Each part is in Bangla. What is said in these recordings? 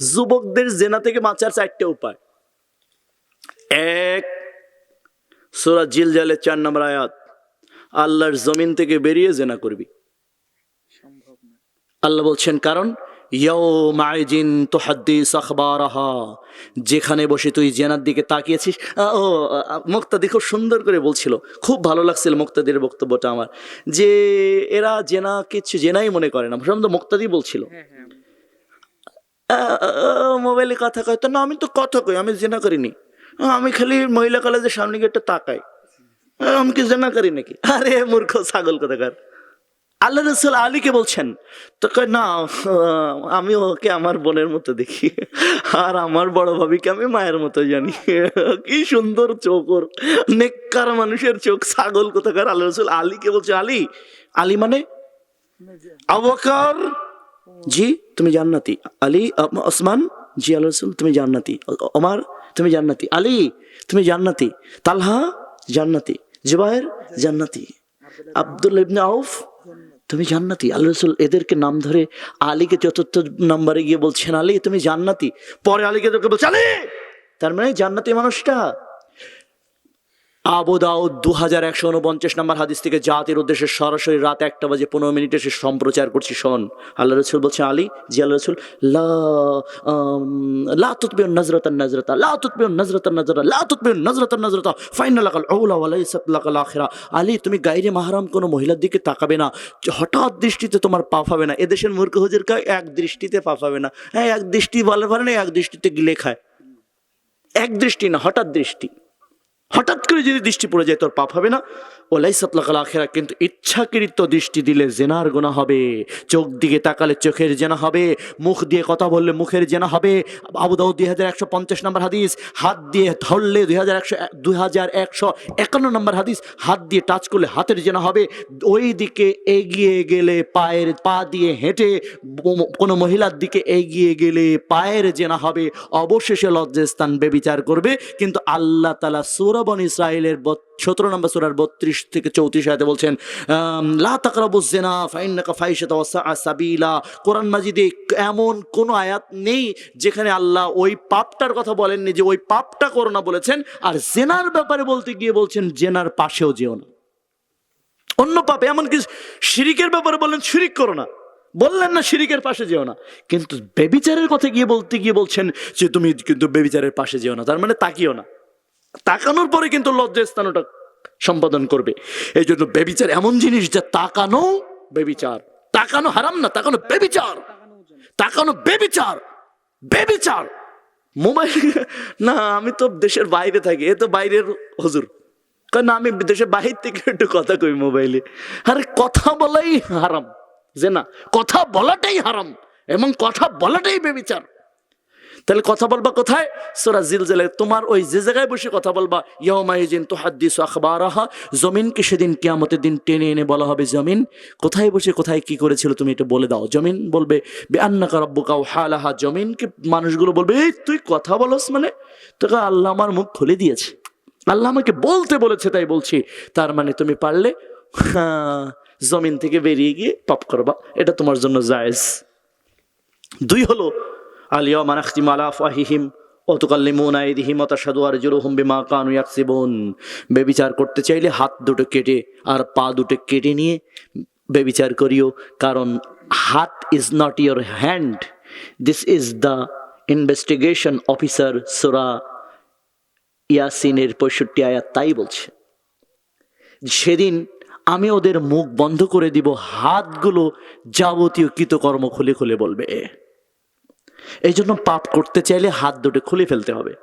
যুবকদের জেনা থেকে বাঁচার চারটে উপায়। এক সোরা জিল জালের চার নম্বর আয়াত আল্লাহর জমিন থেকে বেরিয়ে জেনা করবি। আল্লাহ বলছেন কারণ যেখানে বসে তুই জেনার দিকে তাকিয়েছিস ও মুক্তাদি খুব সুন্দর করে বলছিল খুব ভালো লাগছিল মুক্তাদির বক্তব্যটা আমার যে এরা জেনা কিছু জেনাই মনে করে না সম্ভবত মুক্তাদি বলছিল। আ, আ, মোবাইলে কথা কয়। তো না, আমি তো কথা কই, আমি জেনা করিনি। আমি খালি মহিলা কলেজের সামনে গিয়ে একটা তাকাই। আমি কি জেনা করি নাকি? আরে মূর্খ, ছাগল কোথাকার। আল্লাহ রসুল আলীকে বলছেন, তো কয়, না, আমি ওকে আমার বোনের মতো দেখি। আর আমার বড় ভাবিকে আমি মায়ের মতো জানি। কি সুন্দর চোখ ওর নেককার মানুষের চোখ, ছাগল কোথাকার। আল্লাহ রসুল আলীকে বলছে, আলী আলী মানে? আবকার জি? তুমি জান্নাতি। আলী ওসমান জি আল্লাহ রসুল, তুমি জান্নাতি। ওমর, তুমি জান্নাতি। আলী, তুমি জান্নাতি। তালহা, জান্নাতি। জুবাইর, জান্নাতি। আব্দুল ইবনে আউফ, তুমি জান্নাতি। আল্লাহ রসুল এদেরকে নাম ধরে আলীকে চতুর্থ নম্বরে গিয়ে বলছেন, আলী, তুমি জান্নাতি। পরে আলীকে বলছে, আলী! তার মানে জান্নাতি মানুষটা। আবু দাউদ দু হাজার একশো উনপঞ্চাশ নম্বর হাদিস থেকে জাতির উদ্দেশ্যে সরাসরি রাত একটা বাজে পনেরো মিনিটে সে সম্প্রচার করছি। শোন আল্লাহ রসুল বলছে আলী জি আল্লাহ রসুল লা আম, লা তুতবিউন নজরাতান নজরাতা লা তুতবিউন নজরাতান নজরা লা তুতবিউন নজরাতান নজরাতা ফাইনাল লাকাল আউলা ওয়া লাইসাত লাকাল আখিরা। আলী তুমি গাইরে মাহরাম কোনো মহিলার দিকে তাকাবে না হঠাৎ দৃষ্টিতে তোমার পা পাবে না। এদেশের মূর্খ হুজুর কয় এক দৃষ্টিতে পা পাবে না। হ্যাঁ এক দৃষ্টি বলে পারে না এক দৃষ্টিতে গিলে খায়। এক দৃষ্টি না হঠাৎ দৃষ্টি। হঠাৎ করে যদি দৃষ্টি পড়ে যায়, তোর পাপ হবে না। ওলাই সাতলাকাল আখেরা, কিন্তু ইচ্ছাকৃত দৃষ্টি দিলে জেনার গোনা হবে। চোখ দিকে তাকালে চোখের জেনা হবে। মুখ দিয়ে কথা বললে মুখের জেনা হবে। আবু দাউদ দুই হাজার একশো পঞ্চাশ নম্বর হাদিস, হাত দিয়ে ধরলে দুই হাজার একশো দুই হাজার একশো একান্ন নম্বর হাদিস, হাত দিয়ে টাচ করলে হাতের জেনা হবে। ওই দিকে এগিয়ে গেলে পায়ের পা দিয়ে হেঁটে কোনো মহিলার দিকে এগিয়ে গেলে পায়ের জেনা হবে। অবশেষে লজ্জাস্থান বেবিচার করবে। কিন্তু আল্লাহ তালা সুরবন ইসরায়েলের সতেরো নম্বর সুরার বত্রিশ থেকে চৌত্রিশ আয়াতে বলছেন লা তাকরাবু জেনা সাবিলা। কোরআন মাজিদে এমন কোনো আয়াত নেই যেখানে আল্লাহ ওই পাপটার কথা বলেননি যে ওই পাপটা করো না বলেছেন, আর জেনার ব্যাপারে বলতে গিয়ে বলছেন, জেনার পাশেও যেও না। অন্য পাপে এমনকি শিরিকের ব্যাপারে বললেন, শিরিক করো না। বললেন না শিরিকের পাশে যেও না। কিন্তু বেবিচারের কথা গিয়ে বলতে গিয়ে বলছেন যে তুমি কিন্তু বেবিচারের পাশে যেও না, তার মানে তাকিও না। তাকানোর পরে কিন্তু লজ্জাস্থানটা সম্পাদন করবে। এই জন্য বেবিচার এমন জিনিস যে তাকানো বেবিচার তাকানো হারাম না, তাকানো বেবিচার তাকানো বেবিচার বেবিচার মোবাইল না, আমি তো দেশের বাইরে থাকি, এ তো বাইরের হুজুর। না, আমি দেশের বাহির থেকে একটু কথা কই মোবাইলে। আরে কথা বলাই হারাম, যে না, কথা বলাটাই হারাম, এবং কথা বলাটাই বেবিচার তাহলে কথা বলবা কোথায়? সোরা জিলজিলে তোমার ওই যে জায়গায় বসে কথা বলবা ইয়মাইজিন তো হাদ্দিস আখবারাহা জমিনকে সেদিন কেয়ামতের দিন টেনে এনে বলা হবে জমিন। কোথায় বসে কোথায় কি করেছিল তুমি এটা বলে দাও। জমিন বলবে বেআন্নাকা রব্বুকাও হালাহা জমিনকে মানুষগুলো বলবে এই তুই কথা বলস মানে? তোকে আল্লাহ আমার মুখ খুলে দিয়েছে। আল্লাহ আমাকে বলতে বলেছে তাই বলছি। তার মানে তুমি পারলে হ্যাঁ, জমিন থেকে বেরিয়ে গিয়ে পাপ করবা। এটা তোমার জন্য জায়েজ। দুই হলো আলিয়া মানাখতিম আলা ফাহিহিম অতকাল্লিমুন আইদিহিম অতাসাদু আর জুরুহুম বিমা কানু ইয়াকসিবুন। বেবিচার করতে চাইলে হাত দুটো কেটে আর পা দুটো কেটে নিয়ে বেবিচার করিও, কারণ হাত is not your hand this is the investigation officer সোরা ইয়াসিনের পঁয়ষট্টি আয়াত তাই বলছে। সেদিন আমি ওদের মুখ বন্ধ করে দিব, হাতগুলো যাবতীয় কৃতকর্ম খুলে খুলে বলবে। এই জন্য পাপ করতে চাইলে হাত দুটো খুলে ফেলতে হবে।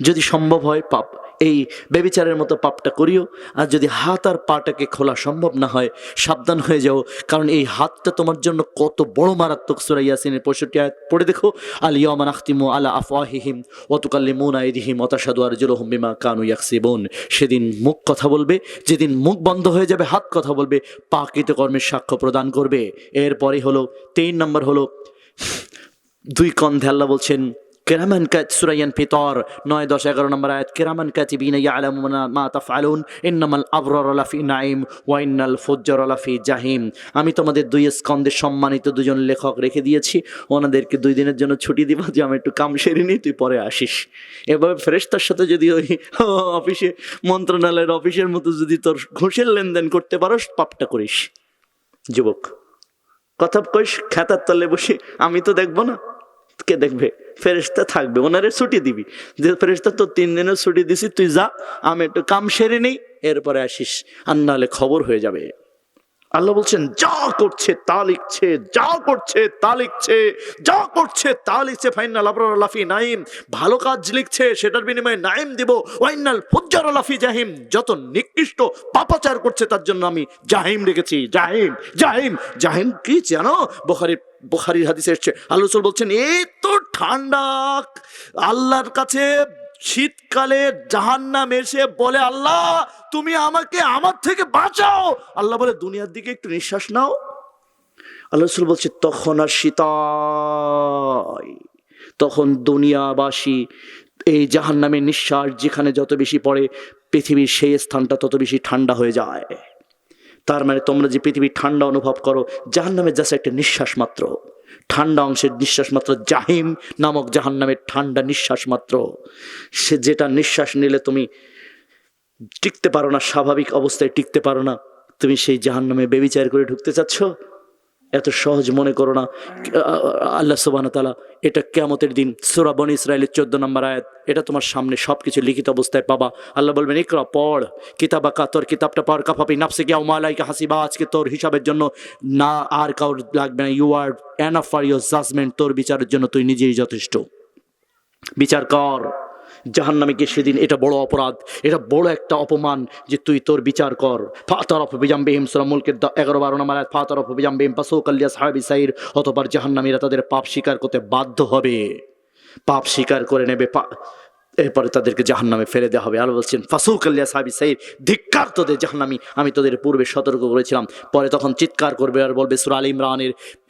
যদি সম্ভব হয় পাপ, এই বেবিচারের মতো পাপটা করিও। আর যদি হাত আর পাটাকে খোলা সম্ভব না হয়, সাবধান হয়ে যাও। কারণ এই হাতটা তোমার জন্য কত বড় মারাত্মক সুরা ইয়াসিনের পঁয়ষট্টি আয়াত পড়ে দেখো। আল ইয়ামান আখতিমু আলা আফওয়াহিহিম ওয়াতুকাল্লি মুনাইদিহিম ওয়াতাশহাদু আরজুলুহুম বিমা কানু ইয়াকসিবুন। সেদিন মুখ কথা বলবে, যেদিন মুখ বন্ধ হয়ে যাবে হাত কথা বলবে পা কৃতকর্মের সাক্ষ্য প্রদান করবে। এরপরে হলো, তিন নম্বর হলো দুই কন্ধে আল্লাহ বলছেন, কেরামান কাত সুরাইয়ান ফিতর নয়, দশ, এগারো নম্বর আয়াত, কেরামান কাতিবিনা ইয়ালামুনা মা তাফআলুন ইন্নামাল আবরার লাফি নাইম ওয়া ইন্নাল ফুজ্জার লাফি জাহিম আমি তোমাদের দুই স্কন্ধে সম্মানিত দুজন লেখক রেখে দিয়েছি, ওনাদেরকে দুই দিনের জন্য ছুটি দিব, যে আমি একটু কাম সেরে নিই, তুই পরে আসিস। এভাবে ফেরেশতার সাথে যদি ওই অফিসে, মন্ত্রণালয়ের অফিসের মতো যদি তোর ঘুষের লেনদেন করতে পারোস, পাপটা করিস। যুবক, কথা কইস, খাতার তলে বসে, আমি তো দেখব না। কে দেখবে? ফেরেস্তা থাকবে, ওনারে ছুটি দিবি। যে ফেরেস্তা তো তিন দিনের ছুটি দিছি, তুই যা, আমি একটু কাম সেরে নেই, এরপরে আসিস। আর নাহলে খবর হয়ে যাবে। আল্লাহ বলছেন, যা করছে, তা লিখছে, যা করছে, তা লিখছে, যা করছে, তা লিখছে, ফাইনাল আবরার লাফি নাইম ভালো কাজ লিখছে, সেটার বিনিময়ে নাইম দিব, ওয়াইনাল ফুজ্জার লাফি জাহিম, যত নিকৃষ্ট পাপাচার করছে, তার জন্য আমি জাহিম রেখেছি জাহিম জাহিম জাহিম কি জানো বখারি বখারির হাদিসে এসছে আল্লাহ রসুল বলছেন এ তো ঠান্ডা আল্লাহর কাছে শীতকালে জাহান্নাম এসে বলে, আল্লাহ, তুমি আমাকে আমার থেকে বাঁচাও। আল্লাহ বলে, দুনিয়ার দিকে একটু নিঃশ্বাস নাও। আল্লাহ রসুল বলছে, তখন আর শীতায়, তখন দুনিয়াবাসী এই জাহান্নামের নিঃশ্বাস যেখানে যত বেশি পড়ে, পৃথিবীর সেই স্থানটা তত বেশি ঠান্ডা হয়ে যায়। তার মানে তোমরা যে পৃথিবী ঠান্ডা অনুভব করো জাহান্নামের জাস্ট একটা নিঃশ্বাস মাত্র। ঠান্ডা অংশের নিঃশ্বাস মাত্র, জাহিম নামক জাহান্নামের ঠান্ডা নিঃশ্বাস মাত্র। সে যেটা নিঃশ্বাস নিলে তুমি টিকতে পারো না, স্বাভাবিক অবস্থায় টিকতে পারো না। তুমি সেই জাহান নামে বেবিচার করে ঢুকতে চাচ্ছ? এত সহজ মনে করো না। আল্লাহ সুবাহ তালা এটা কেমতের দিন, সুরা বন ইসরায়েলের চোদ্দ নম্বর আয়াত, এটা তোমার সামনে সব কিছু লিখিত অবস্থায় পাবা। আল্লাহ বলবেন, ইকরা, পড়। কিতাবা কা তোর কিতাবটা পড় কাপাপি নাফসে গিয়া মালাইকা হাসিবা। আজকে তোর হিসাবের জন্য না আর কাউর লাগবে না। You are enough for your judgement তোর বিচারের জন্য তুই নিজেই যথেষ্ট। বিচার কর। জাহান্নামীকে সেদিন এটা বড় অপরাধ, এটা বড় একটা অপমান যে তুই তোর বিচার কর। ফাতরফ বিজাম বেহিম সুরামুলকের এগারো বারো নম্বর ফাতরফ বিজাম বেহিম পাসৌকাল্লিয়া সাহাবি সাইর, অতবার জাহান্নামীরা তাদের পাপ স্বীকার করতে বাধ্য হবে। পাপ স্বীকার করে নেবে, পা এরপরে তাদেরকে জাহান্নামে ফেলে দেওয়া হবে। আলো বলছেন ফাসুকাল্লিয়া সাহাবি সাইর, ধিক্কার তোদের জাহান্নামি। আমি তোদের পূর্বে সতর্ক করেছিলাম, পরে তখন চিৎকার করবে আর বলবে, সুরা ইমরানের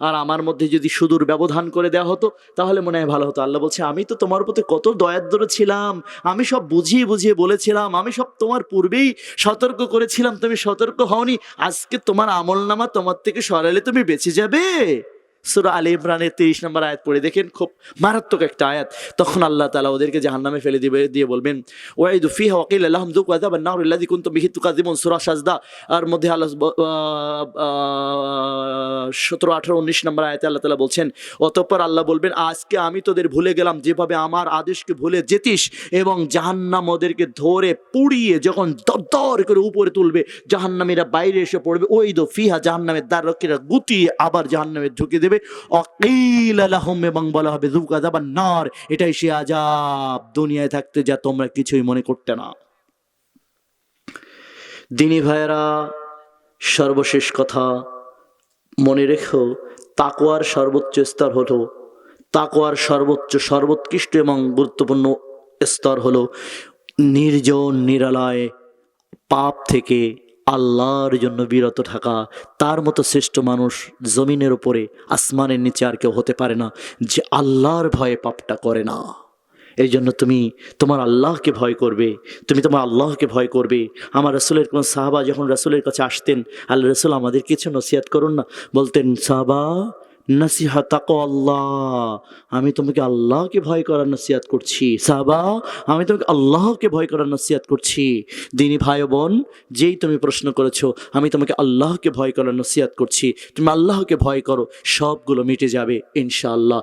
আর আমার মধ্যে যদি সুদূর ব্যবধান করে দেওয়া হতো, তাহলে মনে হয় ভালো হতো। আল্লাহ বলছে, আমি তো তোমার প্রতি কত দয়াদ্র ছিলাম। আমি সব বুঝিয়ে বুঝিয়ে বলেছিলাম। আমি সব তোমার পূর্বেই সতর্ক করেছিলাম। তুমি সতর্ক হওনি। আজকে তোমার আমল নামা তোমার থেকে সরালে তুমি বেঁচে যাবে। সুরা আলী ইমরানের তিরিশ নম্বর আয়াত পড়ে দেখেন, খুব মারাত্মক একটা আয়াত। তখন আল্লাহ তালা ওদেরকে জাহান্নামে ফেলে দিবে, দিয়ে বলবেন ওয়াইদু ফিহা ওয়াকিল আল্লাহম দুক ওয়াদাব নার ইল্লাযী কুনতুম বিহি তুকাযিবুন সূরা সাজদা আর মধ্যে আল্লাহ সতেরো, আঠারো, উনিশ নম্বর আয়াতে আল্লাহ তালা বলছেন, অতঃপর আল্লাহ বলবেন, আজকে আমি তোদের ভুলে গেলাম, যেভাবে আমার আদেশকে ভুলে যেতিস এবং জাহান্নাম ওদেরকে ধরে পুড়িয়ে যখন দর করে উপরে তুলবে, জাহান্নামীরা বাইরে এসে পড়বে ওই দো ফিহা জাহান্নামের দ্বার রক্ষীরা গুটিয়ে আবার জাহান্নামে ঢুকে দেবে। অকিল আলাহম, এবং বলা হবে জুক আজাবার নার, এটাই সে আজাব দুনিয়ায় থাকতে যা তোমরা কিছুই মনে করতে না। দিনী ভাইয়েরা, সর্বশেষ কথা মনে রেখো তাকোয়ার সর্বোচ্চ স্তর হলো তাকোয়ার সর্বোচ্চ, সর্বোৎকৃষ্ট এবং গুরুত্বপূর্ণ স্তর হলো, নির্জন, নিরালয়, পাপ থেকে আল্লাহর জন্য বিরত থাকা, তার মতো শ্রেষ্ঠ মানুষ জমিনের উপরে, আসমানের নিচে আর কেউ হতে পারে না যে আল্লাহর ভয়ে পাপটা করে না। এই জন্য তুমি তোমার আল্লাহকে ভয় করবে, তুমি তোমার আল্লাহকে ভয় করবে। আমার রসুলের কোন সাহাবা যখন রসুলের কাছে আসতেন, আল্লাহ রসুল আমাদের কিছু নসিয়াত করুন না, বলতেন, সাহাবা নসিহা তাকো আল্লাহ। আমি তোমাকে আল্লাহকে ভয় করার নসিহাত করছি। সাবা আমি তোমাকে আল্লাহকে ভয় করার নসিহাত করছি। দিনী ভাই বোন, যেই তুমি প্রশ্ন করেছ, আমি তোমাকে আল্লাহকে ভয় করার নসিহাত করছি। তুমি আল্লাহকে ভয় করো, সবগুলো মিটে যাবে, ইনশাআল্লাহ।